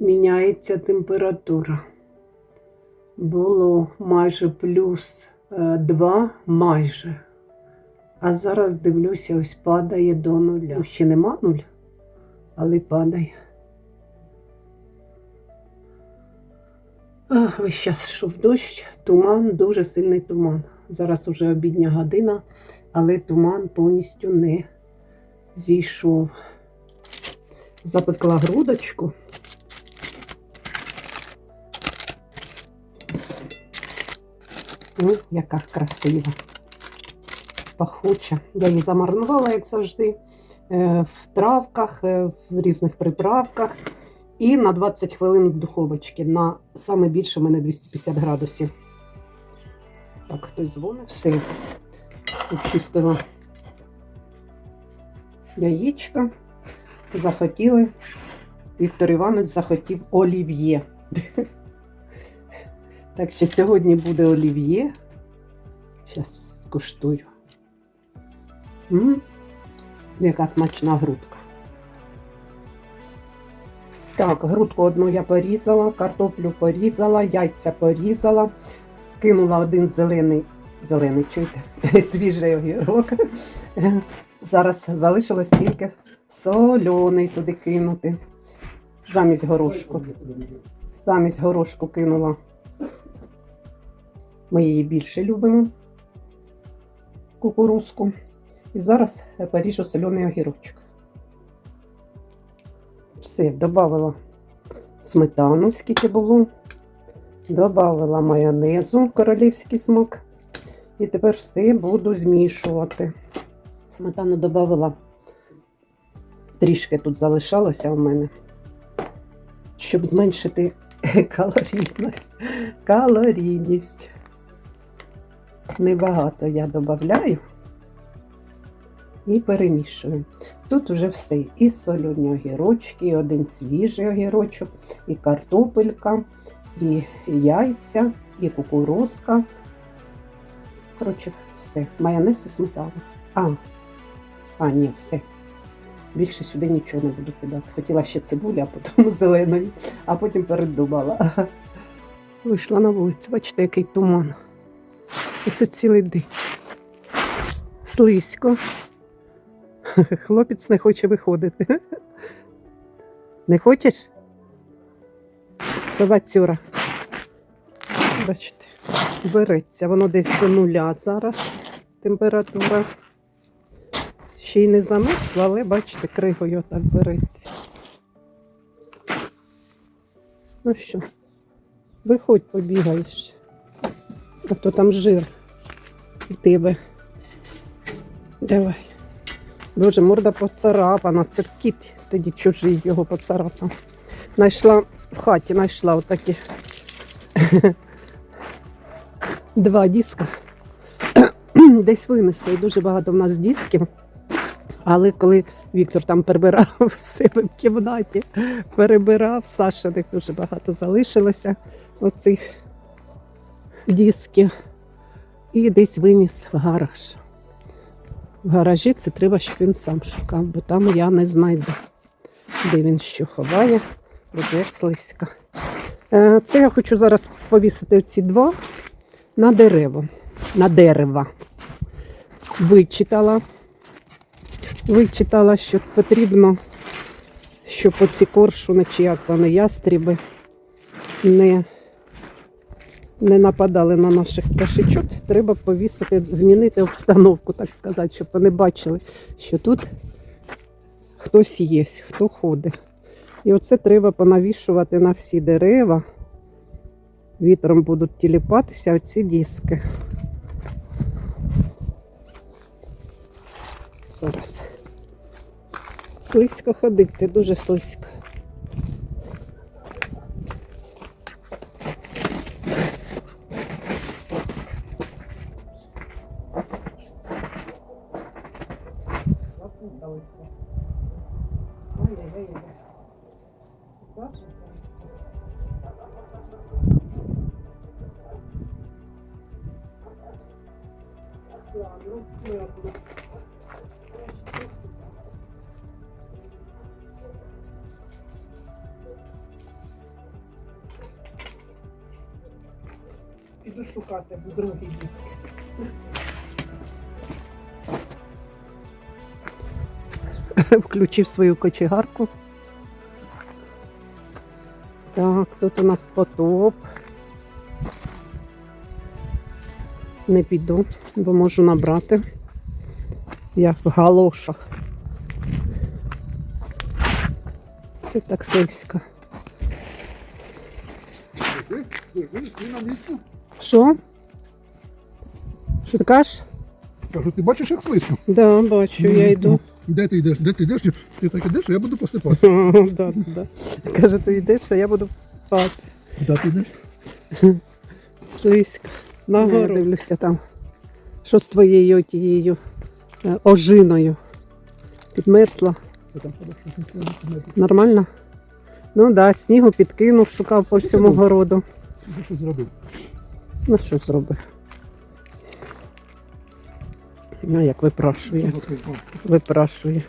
міняється температура. Було майже плюс 2, майже. А зараз дивлюся, ось падає до нуля. Ну, Ще нема нуль, але падає. А, весь час йшов дощ, туман, дуже сильний туман. Зараз уже обідня година, але туман повністю не зійшов. Запекла грудочку. Ой, яка красива, пахуча. Я її замаринувала, як завжди, е, в травках, е, в різних приправках. І на 20 хвилин в духовочці. На саме більше в мене 250 градусів. Так, хтось дзвонить. Все. Обчистила яєчка. Захотіли. Віктор Іванович захотів олів'є. Так що сьогодні буде олів'є. Зараз скуштую. М, Яка смачна грудка. Так, грудку одну я порізала, картоплю порізала, яйця порізала, кинула один зелений, зелений, чуєте, свіжий огірок. Зараз залишилось тільки соляний туди кинути. Замість горошку. Замість горошку кинула. Ми її більше любимо. Кукурузку. І зараз поріжу соляний огірочок. Все, додала сметану, скільки було. Додала майонезу, королівський смак. І тепер все буду змішувати. Сметану додала. Трішки тут залишалося у мене, щоб зменшити калорійність. Калорійність. Небагато я додаю і перемішую. Тут вже все. І солені огірочки, і один свіжий огірочок, і картопелька, і яйця, і кукурузка. Коротше, все. Майонез і сметана. А, а, ні, все. Більше сюди нічого не буду кидати. Хотіла ще цибулю, а потім зеленої, а потім передумала. Вийшла на вулицю, бачите, який туман. Оце цілий день. Слизько. Хлопець не хоче виходити. Не хочеш? Собацюра. Бачите, береться. Воно десь до нуля зараз температура. Ще й не замерзла, але бачите, кригою так береться. Ну що, виходь, побігаєш. А то там жир у тебе. Давай. Боже, морда поцарапана, це кіт тоді чужий його поцарапав. Найшла в хаті, знайшла отакі два диска. Десь винесли. Дуже багато в нас дисків. Але коли Віктор там перебирав в себе в кімнаті, перебирав, Сашиних дуже багато залишилося оцих дисків. І десь виніс в гараж. В гаражі це треба, щоб він сам шукав, бо там я не знайду, де він що ховає, як слизька. Е, Це я хочу зараз повісити ці два на дерево. На дерева. Вичитала. Вичитала, що потрібно, щоб оці коршуни, чи як вони ястріби, не не нападали на наших пташечок, треба повісити, змінити обстановку, так сказати, щоб вони бачили, що тут хтось є, хто ходить. І оце треба понавішувати на всі дерева. Вітром будуть тіліпатися оці диски. Зараз. Слизько ходити, дуже слизько. Піду шукати другий диск. Включив свою кочегарку. Так, тут у нас потоп. Не піду, бо можу набрати. Я в галошах. Це так сельська. Ти, ти, ти, ти на місці. Що? Що ти кажеш? Кажу, ти бачиш, як слизько? Да, бачу, я йду. Де ти йдеш? Де ти йдеш? Ти так ідеш, а я буду посипати. да, да. Каже, ти йдеш, а я буду спати. Де ти йдеш? Слизько. Нагору. Я дивлюся там. Що з твоєю тією е, ожиною? Підмерзла. Що. Нормально? Ну так, да, снігу підкинув, шукав по всьому городу. Щось зробив. Ну що зробив? Ну, як випрашує. Випрашує.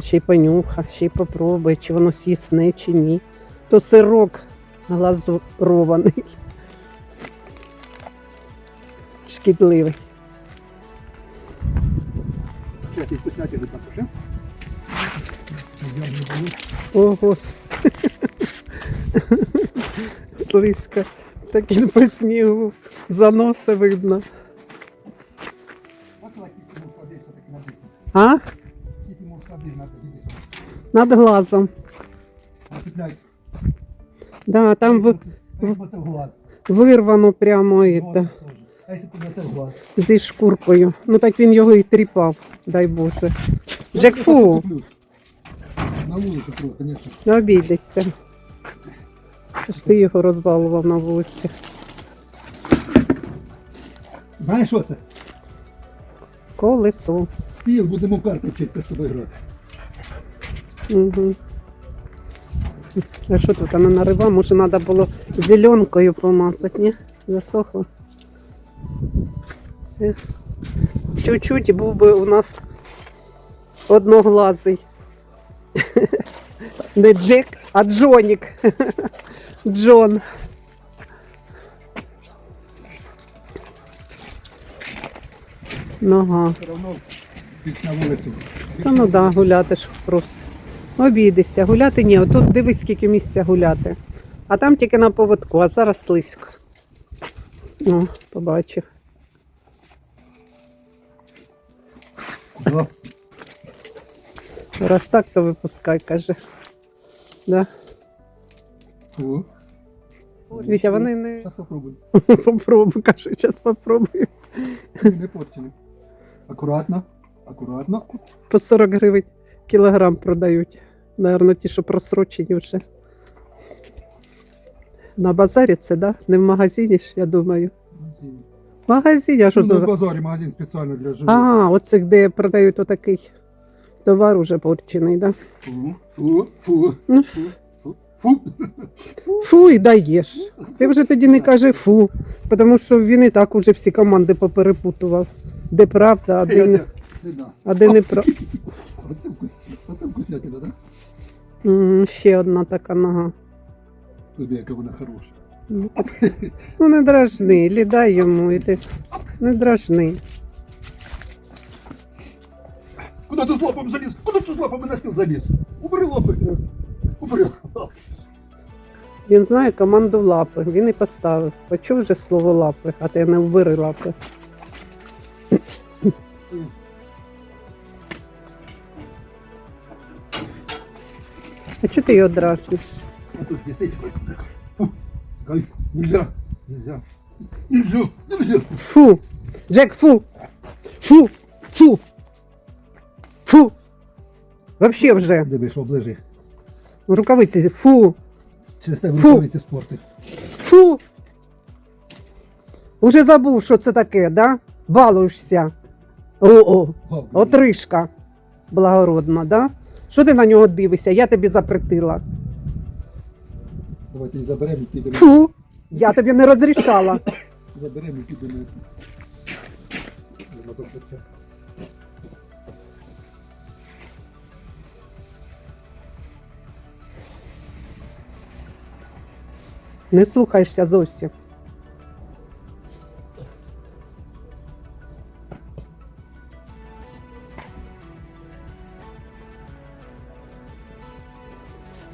Ще й понюха, ще й попробує, чи воно сісне, чи ні. То сирок глазурований. Шкідливий. О, господи. Слизько. Так він по снігу заноси видно. А? Над глазом. Да, там в вирвано прямо это, зі шкуркою. Ну так він його і тріпав, дай Боже. Джек Я Фу, На вулицю звісно. обійдеться. Це ж ти його розбалував на вулиці. Знаєш, що це? Колесо. Стіл, будемо в карти вчитися з тобою грати. Угу. А що тут вона нарива? Може треба було зеленкою помазати, ні? Засохло. Все. Чуть-чуть і був би у нас одноглазий. Не Джек, а Джонік. Джон. Нога. Вулицю. Та ну да, гуляти ж просто. Обійдешся, гуляти ні. Отут дивись, скільки місця гуляти. А там тільки на поводку, а зараз слизько. Ну, побачив. Раз так, то випускай, каже. Да. Фу. Вітя, вони не Зараз попробуй. попробуй, каже, зараз попробую. Не порчені. Акуратно. Акуратно. По 40 гривень кілограм продають. Наверно, ті, що просрочені вже. На базарі це, да? Не в магазині ж, я думаю. В магазині, а що Ну, це на за. базарі магазин спеціально для живих. А, оцих, де продають отакий товар уже порчений, да? Фу, фу, фу, Ну. фу, фу, фу. І даєш. Ти вже тоді не кажи фу, тому що він і так уже всі команди поперепутував. Де правда, а де не, а де не правда. Оце вкус, оце вкуснятина, да? Ще одна така нога. Тобі яка вона хороша. Ну не дражни, лідай йому, іди. Не дражни. Куди ти з лапами заліз? Куди ти з лапами на стіл заліз? Убери лапи. Убери лапи. Він знає команду лапи, він і поставив. Почув вже слово лапи, а ти не вбери лапи. А чого ти його дражниш? А тут здесь Нельзя. Нельзя. Нельзя. Нельзя. Фу! Джек, фу! Фу! Фу! Фу! Вообще вже. Дивись, оближи. Рукавиці. Фу! Через тебе Фу. рукавиці спорти. Фу! Уже забув, що це таке, да? Балуєшся. О-о! Отришка благородна, да? Що ти на нього дивишся? Я тобі запретила. Давайте її заберемо і підемо. Фу! Я тобі не розрішала. Заберемо і підемо. На завтра. Не слухаєшся зовсім.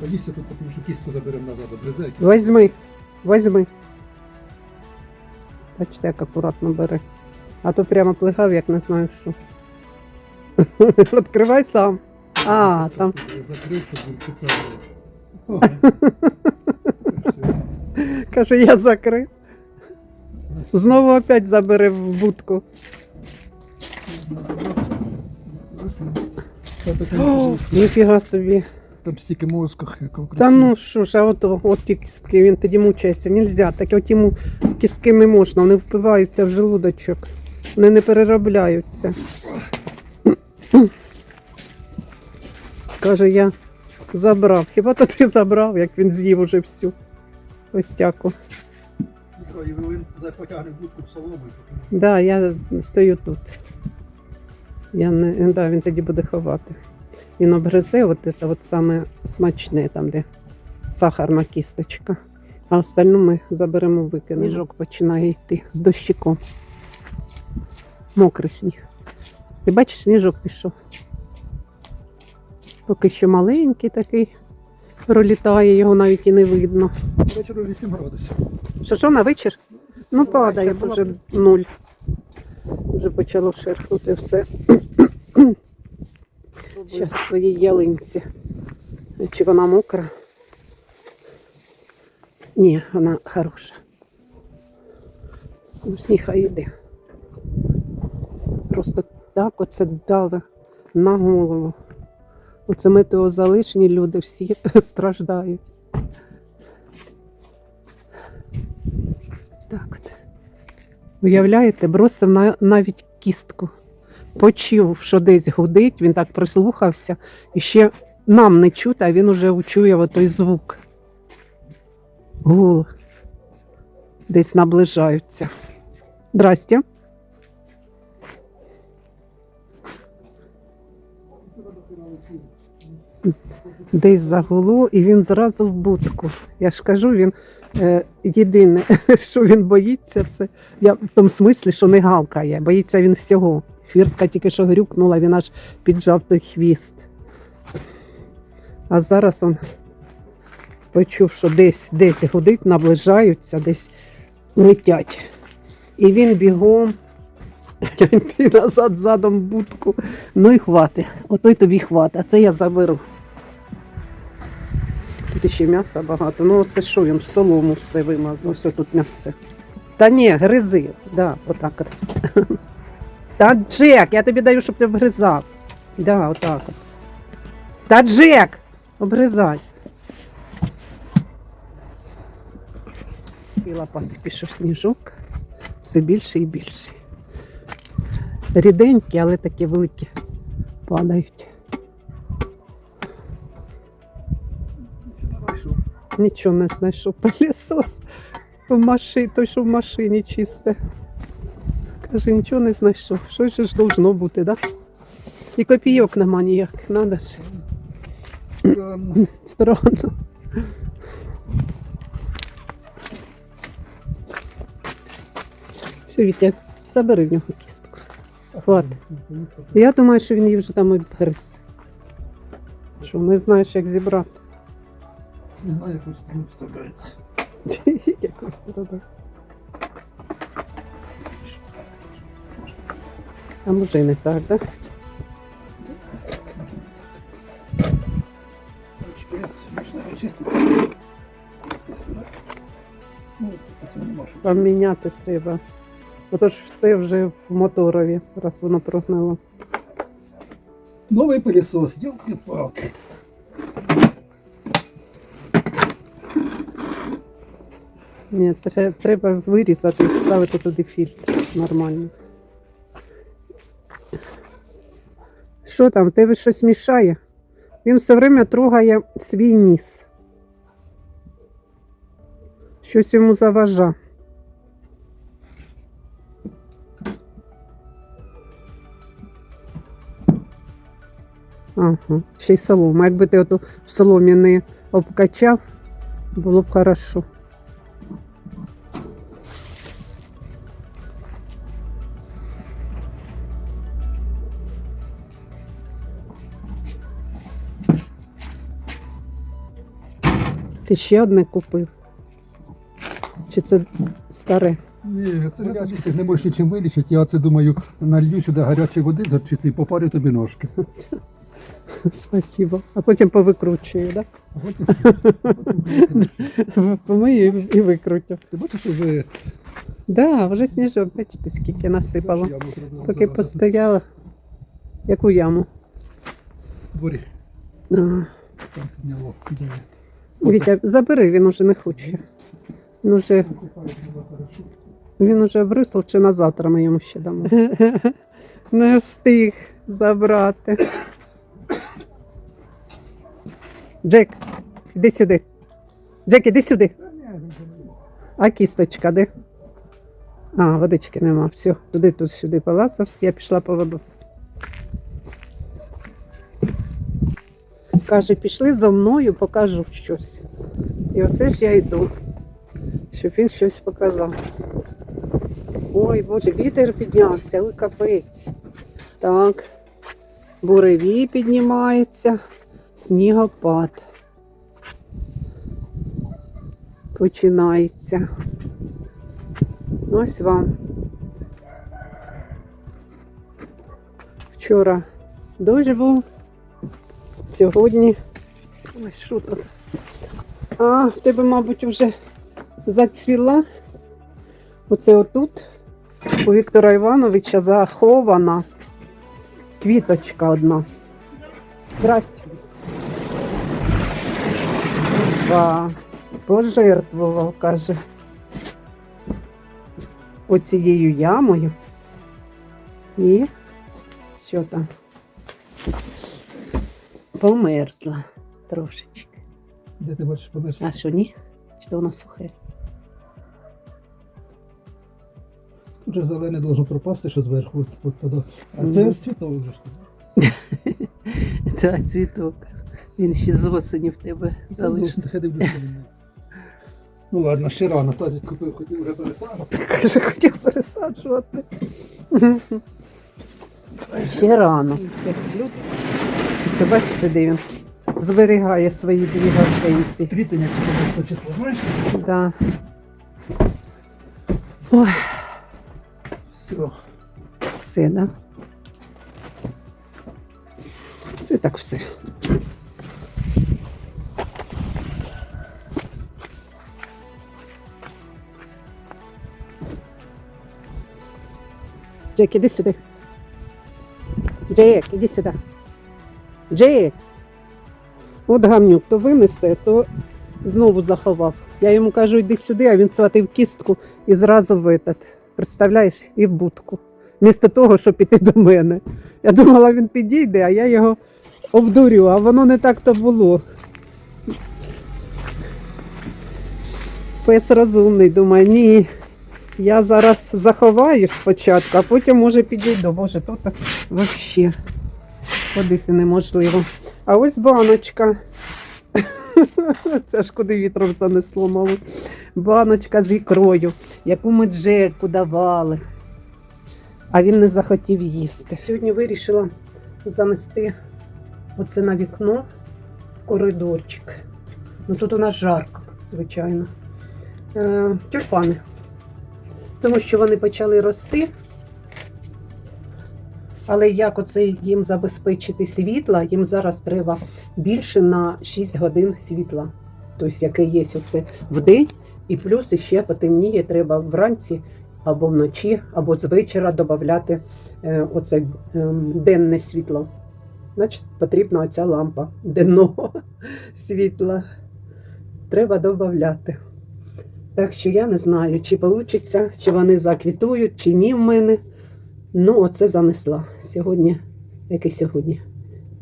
Садися тут, тому що кістку заберемо назад, обрізай. Возьми, возьми. Бачите, як акуратно бери. А то прямо плигав, як не знаю що. Відкривай сам. А, там. Я закрив, щоб він спеціально. Ага. Каже, я закрив. Знову опять забери в будку. О, Ніфіга собі. Там стільки мозку, як Та ну що ж, а от, от ті кістки, він тоді мучається. Нельзя. Так от йому кістки не можна, вони впиваються в желудочок. Вони не переробляються. Каже, я забрав. Хіба то ти забрав, як він з'їв уже всю костяку. Ніхто, і він потягне будку в солому. Да, я стою тут. Я не, да, він тоді буде ховати. Він обгризе, от це от саме смачне, там, де сахарна кісточка. А остальну ми заберемо викинемо. Сніжок починає йти з дощиком. Мокрий сніг. Ти бачиш, сніжок пішов. Поки що маленький такий пролітає, його навіть і не видно. Вечором 8 градусів. Що що на вечір? Ну, падає вже нуль. Вже почало шерхнути все. Зараз своїй ялинці. Чи вона мокра? Ні, вона хороша. Ну, Сніг хай йде. Просто так оце даве на голову. Оце метеозалишні люди всі страждають. Так от. Уявляєте, бросив на, навіть кістку. Почув, що десь гудить, він так прислухався, і ще нам не чути, а він уже учує той звук. Гул. Десь наближаються. Здрасте. Десь загуло, і він зразу в будку. Я ж кажу, він е, єдине, що він боїться, це я в тому смислі, що не гавкає. Боїться він всього. Фіртка тільки що грюкнула, він аж піджав той хвіст. А зараз він почув, що десь десь гудить, наближаються, десь летять. І він бігом назад задом в будку. Ну і хвати. Ото й тобі хвати, а це я заберу. Тут ще м'яса багато. Ну це що він солому все вимазав. Все тут м'ясце. Та ні, гризи. Да, отак от. Та Джек, я тобі даю, щоб ти обгризав. Да, отак от. Та Джек! Обгризай. І лопати пішов сніжок. Все більше і більше. Ріденькі, але такі великі падають. Нічого не знайшов. Пилісос в машині, той, що в машині чисте. Каже, нічого не знайшов. Що ж должно бути, да? І копійок нема ніяких, надо ж. Странно. Странно. Все, Вітя, забери в нього кістку. Хватить. Я думаю, що він її вже там обгриз. Що не знаєш, як зібрати. Не знаю, яку сторону вставляється. Якось сторони. А може і не так, так? Нема міняти треба. Отож все вже в моторові, раз воно прогнило. Новий пилісос, йолки-палки. Ні, треба вирізати і вставити туди фільтр нормально. Що там, тебе щось мішає? Він все время трогає свій ніс. Щось йому заважа. Ага, ще й солома. Якби ти оту в соломі не обкачав, було б хорошо. Ти ще одне купив? Чи це старе? Ні, це ж не можеш нічим вилічити. Я це думаю, налью сюди гарячої води запчити і попарю тобі ножки. Спасибо. А потім повикручую, так? Помию і викрутю. Ти бачиш, що вже Да, вже сніжок, бачите, скільки насипало. Поки постояла. Яку яму? Дворі там підняло. Вітя, забери, він уже не хоче. Він уже, він уже врисло, чи на завтра ми йому ще дамо. Не встиг забрати. Джек, іди сюди. Джек, іди сюди. А кісточка де? А, водички нема. Все, туди тут сюди полазив, я пішла по воду. Каже, пішли за мною, покажу щось. І оце ж я йду, щоб він щось показав. Ой, Боже, вітер піднявся, ой, капець. Так, буревій піднімається, снігопад. Починається. Ось вам. Вчора дощ був. Сьогодні. Ой, що тут? А, в тебе, мабуть, вже зацвіла. Оце отут у Віктора Івановича захована квіточка одна. Здрасте. Ба, пожертвував, каже. Оцією ямою. І що там? Померзла трошечки. Де ти бачиш померз? А що ні? Чи то воно сухе? Вже зелене должно пропасти, що зверху. от А це світовий вже ж. Та цвіток. Він ще з осені в тебе залишив. Залишив. Ну ладно, ще рано. Тазик купив, хотів вже пересадити. Каже, хотів пересаджувати. Ще рано. Це бачите, де він зберігає свої дві гортенці. Стрітення 14 число, знаєш? Да. Ой, Все. все, да? Все так все. Джек, іди сюди. Джек, іди сюди. Джек. От гамнюк то винесе, то знову заховав. Я йому кажу, йди сюди, а він схватив кістку і зразу в этот. Представляєш, і в будку. Вмісто того, щоб піти до мене. Я думала, він підійде, а я його обдурю, а воно не так то було. Пес розумний, думає, ні. Я зараз заховаю спочатку, а потім може підійду. Боже, тут взагалі ходити неможливо. А ось баночка. Це ж куди вітром занесло, мабуть. Баночка з ікрою, яку ми Джеку давали. А він не захотів їсти. Сьогодні вирішила занести оце на вікно коридорчик. Ну тут у нас жарко, звичайно. Е, тюльпани. Тому що вони почали рости. Але як оце їм забезпечити світла, їм зараз треба більше на 6 годин світла. Тобто, яке є оце в день, і плюс ще потемніє, треба вранці або вночі, або з вечора додати е, оце ем, денне світло. Значить, потрібна оця лампа денного світла. Треба додати. Так що я не знаю, чи вийде, чи вони заквітують, чи ні в мене. Ну, оце занесла. Сьогодні, яке сьогодні?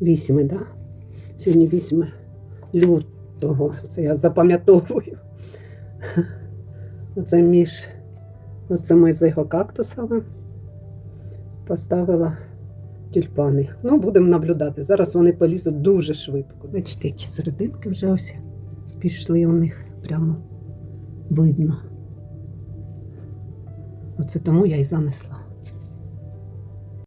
Вісьме, да? Сьогодні вісьме лютого. Це я запам'ятовую. Оце між. Оце ми з його кактусами поставила тюльпани. Ну, будемо наблюдати. Зараз вони полізуть дуже швидко. Бачите, які серединки вже ось пішли у них прямо видно. Оце тому я і занесла.